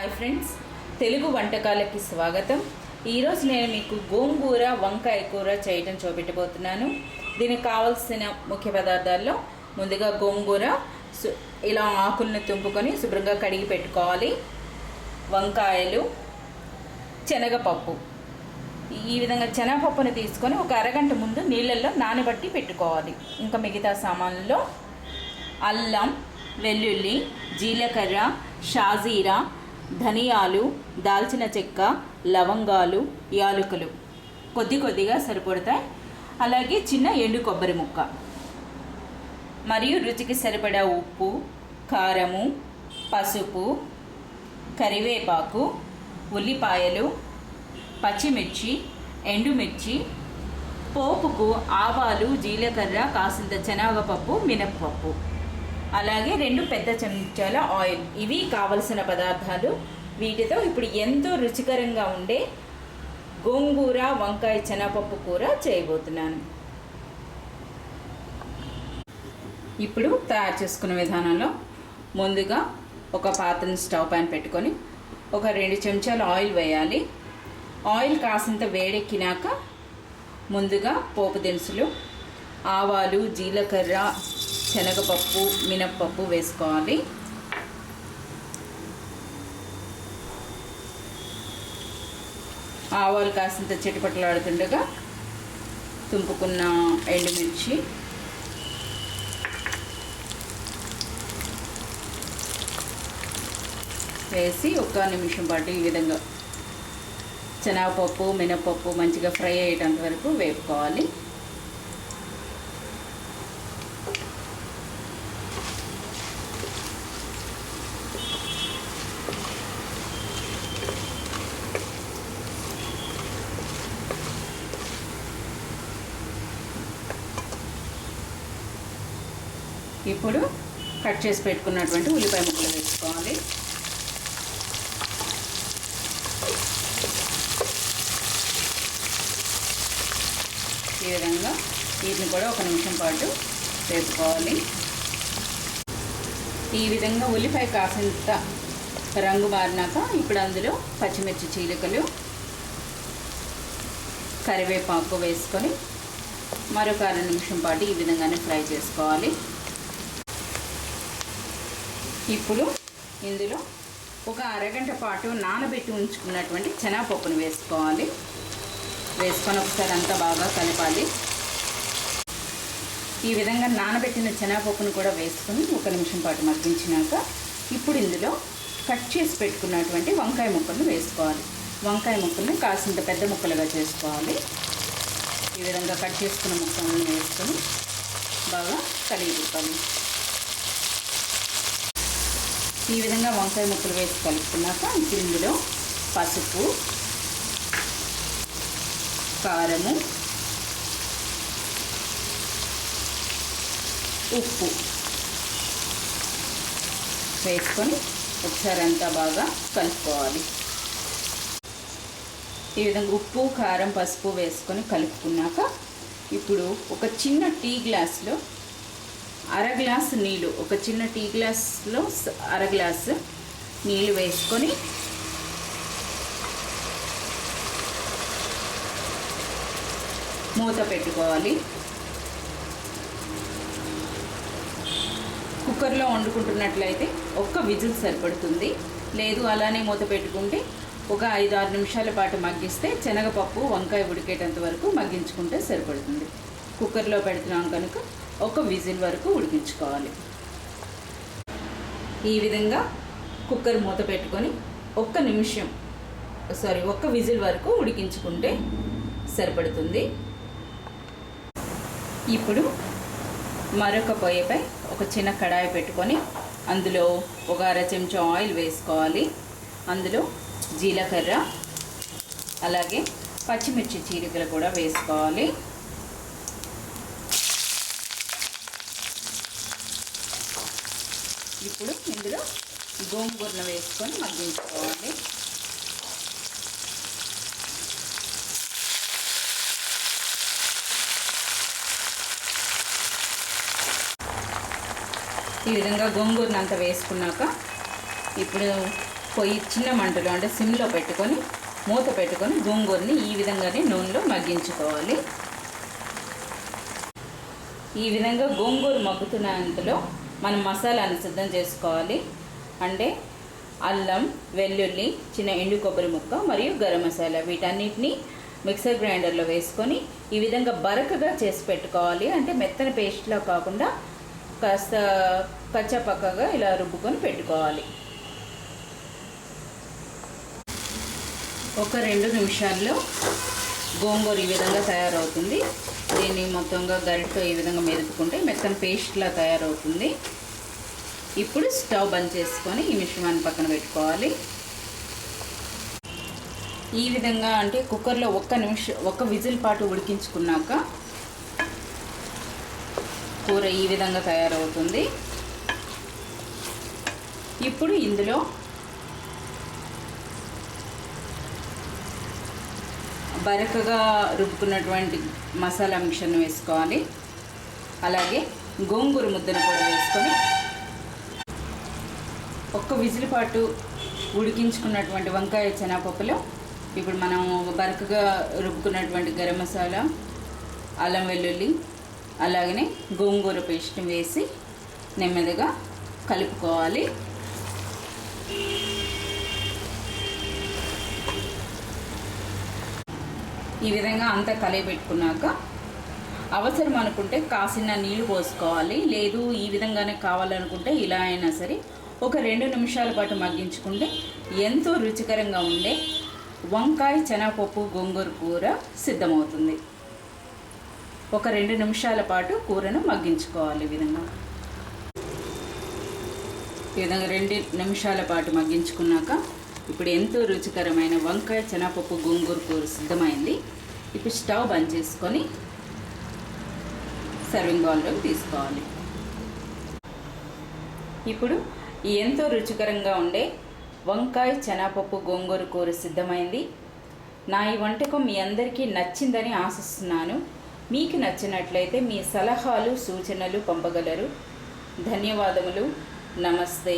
Hi friends Telugu వంటకాలకి స్వాగతం. ఈరోజు నేను మీకు గోంగూర వంకాయ కూర చేయటం చూపెట్టబోతున్నాను. దీనికి కావాల్సిన ముఖ్య పదార్థాల్లో ముందుగా గోంగూర సు- ఇలా ఆకులను తుంపుకొని శుభ్రంగా కడిగి పెట్టుకోవాలి. వంకాయలు శనగపప్పు. ఈ విధంగా శనగపప్పును తీసుకొని ఒక అరగంట ముందు నీళ్ళల్లో నానబట్టి పెట్టుకోవాలి. ఇంకా మిగతా సామాన్లలో అల్లం వెల్లుల్లి జీలకర్ర షాజీరా ధనియాలు దాల్చిన చెక్క లవంగాలు యాలకులు. కొద్ది కొద్దిగా సరిపడతాయి. అలాగే చిన్న ఎండు కొబ్బరి ముక్క. మరియు రుచికి సరిపడా ఉప్పు కారము పసుపు కరివేపాకు ఉల్లిపాయలు పచ్చిమిర్చి ఎండుమిర్చి పోపుకు ఆవాలు జీలకర్ర కాసింత శనగపప్పు మినప్పప్పు. అలాగే రెండు పెద్ద చెంచాల ఆయిల్. ఇవి కావలసిన పదార్థాలు. వీటితో ఇప్పుడు ఎంతో రుచికరంగా ఉండే గోంగూర వంకాయ శనగపప్పు కూర చేయబోతున్నాను. ఇప్పుడు తయారు చేసుకునే విధానంలో ముందుగా ఒక పాత్రని స్టవ్ పైన పెట్టుకొని ఒక రెండు చెంచాలు ఆయిల్ వేయాలి. ఆయిల్ కాసింత వేడెక్కినాక ముందుగా పోపు దినుసులు ఆవాలు జీలకర్ర శనగపప్పు మినప్పప్పు వేసుకోవాలి. ఆవాలు కాసింత చిటపటలాడుతుండగా తుంపుకున్న ఎండుమిర్చి. వేసి ఒక్క నిమిషం పాటు ఈ విధంగా శనగపప్పు మినపప్పు మంచిగా ఫ్రై అయ్యేటంత వరకు వేపుకోవాలి. ఇప్పుడు కట్ చేసి పెట్టుకున్నటువంటి ఉల్లిపాయ ముక్కలు వేసుకోవాలి. ఈ విధంగా వీటిని కూడా ఒక నిమిషం పాటు వేసుకోవాలి. ఈ విధంగా ఉల్లిపాయ కాసింత రంగు మారినాక ఇప్పుడు అందులో పచ్చిమిర్చి చీలికలు కరివేపాకు వేసుకొని మరొక అర నిమిషం పాటు ఈ విధంగానే ఫ్రై చేసుకోవాలి. ఇప్పుడు ఇందులో ఒక అరగంట పాటు నానబెట్టి ఉంచుకున్నటువంటి శనగపప్పును వేసుకోవాలి. వేసుకొని ఒకసారి అంతా బాగా కలపాలి. ఈ విధంగా నానబెట్టిన శనగపప్పును కూడా వేసుకొని ఒక నిమిషం పాటు మగ్గించినాక ఇప్పుడు ఇందులో కట్ చేసి పెట్టుకున్నటువంటి వంకాయ ముక్కలను వేసుకోవాలి. వంకాయ ముక్కల్ని కాసింత పెద్ద ముక్కలుగా చేసుకోవాలి. ఈ విధంగా కట్ చేసుకున్న ముక్కలను వేసుకొని బాగా కలిగి తిప్పాలి ఈ విధంగా వంకాయ ముక్కలు వేసి కలుపుకున్నాక ఇందులో పసుపు కారము ఉప్పు వేసుకొని ఒకసారి అంతా బాగా కలుపుకోవాలి. ఈ విధంగా ఉప్పు కారం పసుపు వేసుకొని కలుపుకున్నాక ఇప్పుడు ఒక చిన్న టీ గ్లాస్లో అర గ్లాసు నీళ్ళు ఒక చిన్న టీ గ్లాస్లో అర గ్లాసు నీళ్ళు వేసుకొని మూత పెట్టుకోవాలి. కుక్కర్లో వండుకుంటున్నట్లయితే ఒక్క విజిల్ సరిపడుతుంది. లేదు అలానే మూత పెట్టుకుంటే ఒక ఐదు ఆరు నిమిషాల పాటు మగ్గిస్తే శనగపప్పు వంకాయ ఉడికేటంత వరకు మగ్గించుకుంటే సరిపడుతుంది. కుక్కర్లో పెడుతున్నాం కనుక ఒక విజిల్ వరకు ఉడికించుకోవాలి. ఈ విధంగా కుక్కర్ మూత పెట్టుకొని ఒక్క నిమిషం సారీ ఒక్క విజిల్ వరకు ఉడికించుకుంటే సరిపడుతుంది. ఇప్పుడు మరొక పొయ్యిపై ఒక చిన్న కడాయి పెట్టుకొని అందులో ఒక అర చెంచా ఆయిల్ వేసుకోవాలి. అందులో జీలకర్ర అలాగే పచ్చిమిర్చి చీలికలు కూడా వేసుకోవాలి. ఇప్పుడు ఇందులో గోంగూరను వేసుకొని మగ్గించుకోవాలి. ఈ విధంగా గోంగూరను అంత వేసుకున్నాక ఇప్పుడు పొయ్యి చిన్న మంటలో అంటే సిమ్లో పెట్టుకొని మూత పెట్టుకొని గోంగూరని ఈ విధంగానే నూనెలో మగ్గించుకోవాలి. ఈ విధంగా గోంగూర మగ్గుతున్నంతలో మనం మసాలాను సిద్ధం చేసుకోవాలి. అంటే అల్లం వెల్లుల్లి చిన్న ఎండు కొబ్బరి ముక్క మరియు గరం మసాలా. వీటన్నిటిని మిక్సర్ గ్రైండర్లో వేసుకొని ఈ విధంగా బరకగా చేసి పెట్టుకోవాలి. అంటే మెత్తని పేస్ట్లో కాకుండా కాస్త కచ్చా పక్కగా ఇలా రుబ్బుకొని పెట్టుకోవాలి. ఒక రెండు నిమిషాల్లో గోంగూర ఈ విధంగా తయారవుతుంది. దీన్ని మొత్తంగా గరిటతో ఈ విధంగా మెదుపుకుంటే మెత్తని పేస్ట్లా తయారవుతుంది. ఇప్పుడు స్టవ్ బంద్ చేసుకొని ఈ మిశ్రమాన్ని పక్కన పెట్టుకోవాలి. ఈ విధంగా అంటే కుక్కర్లో ఒక్క నిమిషం ఒక్క విజిల్ పాటు ఉడికించుకున్నాక కూర ఈ విధంగా తయారవుతుంది. ఇప్పుడు ఇందులో బరకగా రుబ్బుకున్నటువంటి మసాలా మిక్సర్ను వేసుకోవాలి. అలాగే గోంగూర ముద్దను కూడా వేసుకొని ఒక్క విజిలిపాటు ఉడికించుకున్నటువంటి వంకాయ శనగపప్పులో ఇప్పుడు మనం బరకగా రుబ్బుకున్నటువంటి గరం మసాలా అల్లం వెల్లుల్లి అలాగనే గోంగూర పేస్ట్ వేసి నెమ్మదిగా కలుపుకోవాలి. ఈ విధంగా అంతా కలిపెట్టుకున్నాక అవసరం అనుకుంటే కాసిన నీళ్ళు పోసుకోవాలి. లేదు ఈ విధంగానే కావాలనుకుంటే ఇలా అయినా సరే ఒక రెండు నిమిషాల పాటు మగ్గించుకుంటే ఎంతో రుచికరంగా ఉండే వంకాయ శనగపప్పు గోంగూర కూర సిద్ధమవుతుంది. ఒక రెండు నిమిషాల పాటు కూరను మగ్గించుకోవాలి ఈ విధంగా. ఈ విధంగా రెండు నిమిషాల పాటు మగ్గించుకున్నాక ఇప్పుడు ఎంతో రుచికరమైన వంకాయ శనగపప్పు గోంగూర కూర సిద్ధమైంది. ఇప్పుడు స్టవ్ బంద్ చేసుకొని సర్వింగ్ బౌల్లోకి తీసుకోవాలి. ఇప్పుడు ఈ ఎంతో రుచికరంగా ఉండే వంకాయ శనగపప్పు గోంగూర కూర సిద్ధమైంది. నా ఈ వంటకం మీ అందరికీ నచ్చిందని ఆశిస్తున్నాను. మీకు నచ్చినట్లయితే మీ సలహాలు సూచనలు పంపగలరు. ధన్యవాదములు. నమస్తే.